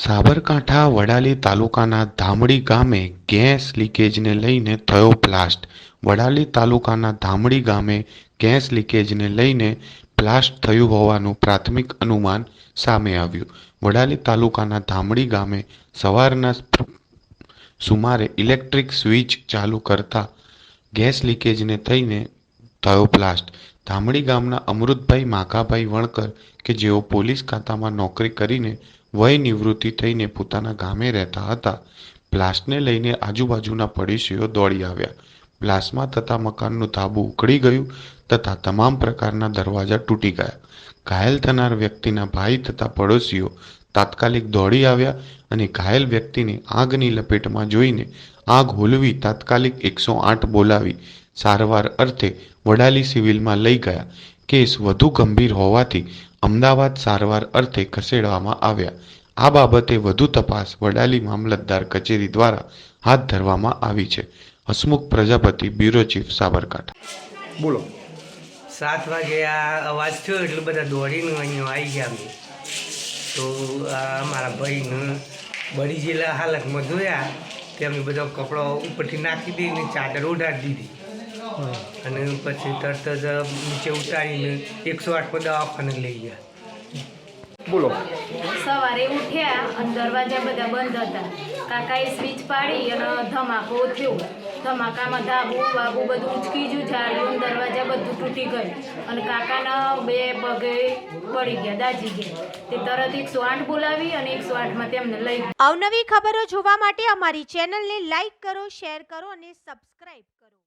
સાબરકાંઠા વડાલી તાલુકાના ધામડી ગામે ગેસ લીકેજને લઈને થયો બ્લાસ્ટ. વડાલી તાલુકાના ધામડી ગામે ગેસ લીકેજને લઈને બ્લાસ્ટ થયું હોવાનું પ્રાથમિક અનુમાન સામે આવ્યું. વડાલી તાલુકાના ધામડી ગામે સવારના સુમારે ઇલેક્ટ્રિક સ્વિચ ચાલુ કરતા ગેસ લીકેજને થઈને થયો બ્લાસ્ટ. ધામડી ગામના અમૃતભાઈ માકાભાઈ વણકર કે જેઓ પોલીસ ખાતામાં નોકરી કરીને વય નિવૃત્તિ થઈને પોતાના ગામે રહેતા હતા, બ્લાસ્ટને લઈને આજુબાજુના પડોશીઓ દોડી આવ્યા. બ્લાસ્ટમાં થતા મકાનનું ધાબું ઉખડી ગયું તથા તમામ પ્રકારના દરવાજા તૂટી ગયા. ઘાયલ થનાર વ્યક્તિના ભાઈ તથા પડોશીઓ તાત્કાલિક દોડી આવ્યા અને ઘાયલ વ્યક્તિને આગની લપેટમાં જોઈને આગ હોલવી તાત્કાલિક એકસો આઠ બોલાવી સારવાર અર્થે વડાલી સિવિલમાં લઈ ગયા. કેસ વધુ ગંભીર હોવાથી અમદાવાદ સારવાર અર્થે ખસેડવામાં આવ્યા. આ બાબતે વધુ તપાસ વડાલી મામલતદાર કચેરી દ્વારા હાથ ધરવામાં આવી છે. Hasmukh Prajapati bureau chief Sabarkantha. બોલો. સાત વાગે આ અવાજ થયો એટલે બધા દોડીને અહીંયા આવી ગયા અમે. તો આ મારા ભાઈને બળી જેલા હાલતમાં જોયા તે અમે બધો કપડો ઉપરથી નાખી દઈને ચાદર ઉડાડી દીધી. અને પછી તરત જ નીચે ઉતારીને એકસો આઠમાં દવાખાને લઈ ગયા. બોલો. સવારે ઉઠ્યા અને દરવાજા બધા બંધ હતા. કાકાએ સ્વિચ પાડી અને ધમાકો થયો ધમાકામાં ધાબુ બાબુ બધું ઉચકી ગયું ઝાડ્યું દરવાજા બધું તૂટી ગયું. અને કાકાના બે પગે પડી ગયા દાજી ગયા. તે તરત એકસો આઠ બોલાવી અને એકસો આઠમાં તેમને લઈ આવનવી અવનવી ખબરો જોવા માટે અમારી ચેનલને લાઈક કરો શેર કરો અને સબસ્ક્રાઈબ કરો.